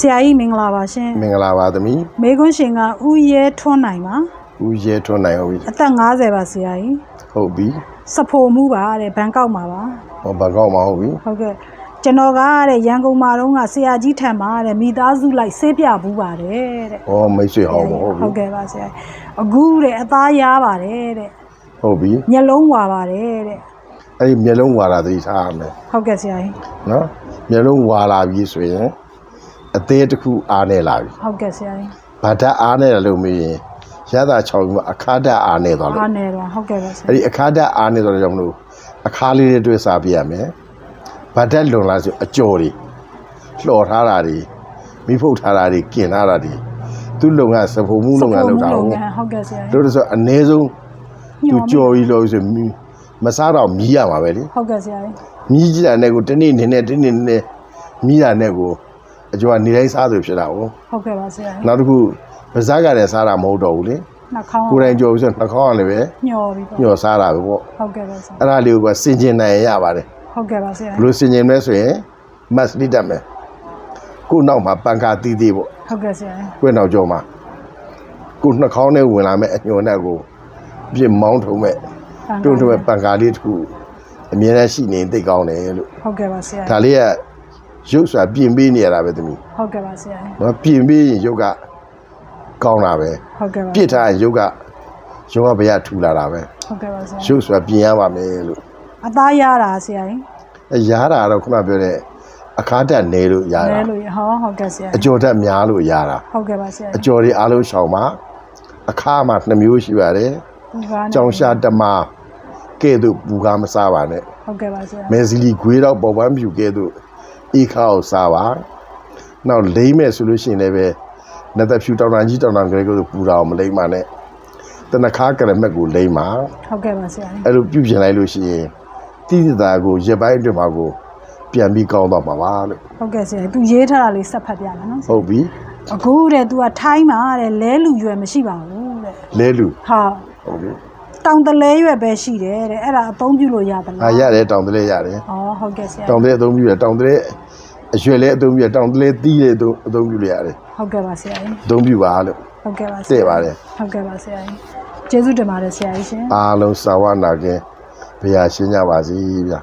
ဆရာကြီးမင်္ဂလာပါရှင်မင်္ဂလာပါသမီးမေကွန်းရှင်ကဥရဲထွန်းနိုင်ပါဦးရဲထွန်းနိုင်ဟုတ်ပြီအသက်50ပါဆရာကြီးဟုတ်ပြီစဖိုမှုပါတဲ့ဘန်ကောက်မှာပါဟောဘန်ကောက်မှာဟုတ်ပြီဟုတ်ကဲ့ကျွန်တော်ကတဲ့ရန်ကုန်မှာတော့ကဆရာကြီးထံမှာတဲ့မိသားစုလိုက်ဆေးပြဘူးပါတယ်တဲ့ဟောမိတ်ဆွေဟောမဟုတ်ပြီဟုတ်ကဲ့ပါဆရာကြီးအခုတဲ့အသားရပါတယ်တဲ့ဟုတ်ပြီမျက်လုံးဝါပါတယ်တဲ့အဲ့ဒီမျက်လုံးဝါလာသတိထားရမယ်ဟုတ်ကဲ့ဆရာကြီးနော်မျက်လုံးဝါလာပြီဆိုရင် အသေးတစ်ခုအားနေလာပြီ ဟုတ်ကဲ့ဆရာကြီး ဗတ်ဓာတ်အားနေတယ်လို့မေးရင်ရသချောင်းကအခါဓာတ်အားနေသွားလို့ အားနေတော့ဟုတ်ကဲ့ပါဆရာ အဲ့ဒီအခါဓာတ်အားနေသွားတဲ့ကြောင့်မလို့အခါလေးတွေတွေ့စားပြရမယ်ဗတ်ဓာတ်လွန်လာဆိုအကျော်တွေလှော်ထားတာတွေမိဖုတ်ထားတာတွေกินထားတာတွေသူ့လုပ်ငန်းစဖို့မှုလုပ်ငန်းလုပ်တာ လုပ် ဟုတ် ငန်းဟုတ်ကဲ့ဆရာကြီး တို့ဆိုအ ਨੇ ဆုံးသူကြော်ပြီးလို့ဆိုမီမစားတော့မြည်ရမှာပဲလေ ဟုတ်ကဲ့ဆရာကြီး မြည်ကြည့်တာနဲ့ကိုတနေ့နေနဲ့တနေ့နေနဲ့မြည်တာနဲ့ကို အကျော်ကနေတိုင်းစားသူဖြစ်တာဟုတ်ဟုတ်ကဲ့ပါဆရာကြီးနောက်တစ်ခုပါးစားကလည်းစားတာမဟုတ်တော့ဘူးလေနှာခေါင်းကိုယ်တိုင်ကြော်ပြီးဆိုနှာခေါင်းကလည်းပဲညှော်ပြီးပေါ့ညှော်စားတာပဲပေါ့ဟုတ်ကဲ့ပါဆရာအဲ့ဒါလေးကိုကစင်ကျင်နိုင်ရပါတယ်ဟုတ်ကဲ့ပါဆရာဘယ်လိုစင်ကျင်လဲဆိုရင်မတ်လိတတ်မယ်ကိုယ်နောက်မှာပန်ကာတီးတီးပေါ့ဟုတ်ကဲ့ဆရာကိုယ်နောက်ကျော်မှာကိုယ်နှာခေါင်းနဲ့ဝင်လာမဲ့အညွန်နဲ့ကိုပြစ်မောင်းထုံမဲ့တွန်းတွန်းပန်ကာလေးတစ်ခုအမြဲတမ်းရှိနေသိတ်ကောင်းတယ်လို့ဟုတ်ကဲ့ပါဆရာဒါလေးက ရုပ်ဆိုတာပြင်ပေးနေရတာပဲသမီးဟုတ်ကဲ့ပါဆရာနော်ပြင်ပေးရင်ရုပ်ကကောင်းတာပဲဟုတ်ကဲ့ပါပြစ်ထားရင်ရုပ်ကရုပ်ကဘယ်ကထူလာတာပဲဟုတ်ကဲ့ပါဆရာရုပ်ဆိုတာပြင်ရပါမယ်လို့အသားရတာဆရာကြီးအဲရားတာကတော့ခုနပြောတဲ့အခါတက်နေလို့ရလဲတာလို့ဟောဟုတ်ကဲ့ဆရာအကျော်တက်များလို့ရတာဟုတ်ကဲ့ပါဆရာအကျော်တွေအားလုံးရှောင်ပါအခါမှာနှစ်မျိုးရှိပါတယ်ဒီကားနဲ့ကြောင်ရှာတမကဲ့သို့ဘူကားမစားပါနဲ့ ဟုတ်ကဲ့ပါဆရာမဲစီလီဂွေးတော့ပေါ်ပန်းဖြူကဲ့သို့ ဤခါကိုစားပါနောက်လိမ့်မဲ့ဆိုလို့ရှိရင်လည်းပဲနှစ်သက်ဖြူတောင်တန်ကြီးတောင်တန်ကလေးကိုပူတာအောင်မလိမ့်ပါနဲ့တနခါကရမက်ကိုလိမ့်ပါဟုတ်ကဲ့ပါဆရာအဲ့လိုပြုပြင်လိုက်လို့ရှိရင်တိတိသားကိုရက်ပိုင်းအတွင်းမှာကိုပြန်ပြီးကောင်းတော့မှာပါလို့ဟုတ်ကဲ့ဆရာသူရေးထားတာလေးဆက်ဖတ်ပြမယ်နော်ဟုတ်ပြီအခုတဲ့ तू ကထိုင်းမှာတဲ့လဲလူရွယ်မရှိပါဘူးတဲ့လဲလူဟာဟုတ်ပြီ တောင်တလဲရွယ်ပဲရှိတယ်တဲ့အဲ့ဒါအသုံးပြုလို့ရသလားအာရတယ်တောင်တလဲရတယ်ဩဟုတ်ကဲ့ဆရာတောင်တလဲအသုံးပြုရတောင်တလဲအရွယ်လဲအသုံးပြုရတောင်တလဲတီးလဲအသုံးအသုံးပြုလို့ရတယ်ဟုတ်ကဲ့ပါဆရာကြီးအသုံးပြုပါလို့ဟုတ်ကဲ့ပါဆရာတဲ့ပါတယ်ဟုတ်ကဲ့ပါဆရာကြီးကျေးဇူးတင်ပါတယ်ဆရာကြီးရှင်အားလုံးစာဝနာခင်ဘုရားရှင်းကြပါစေဗျာ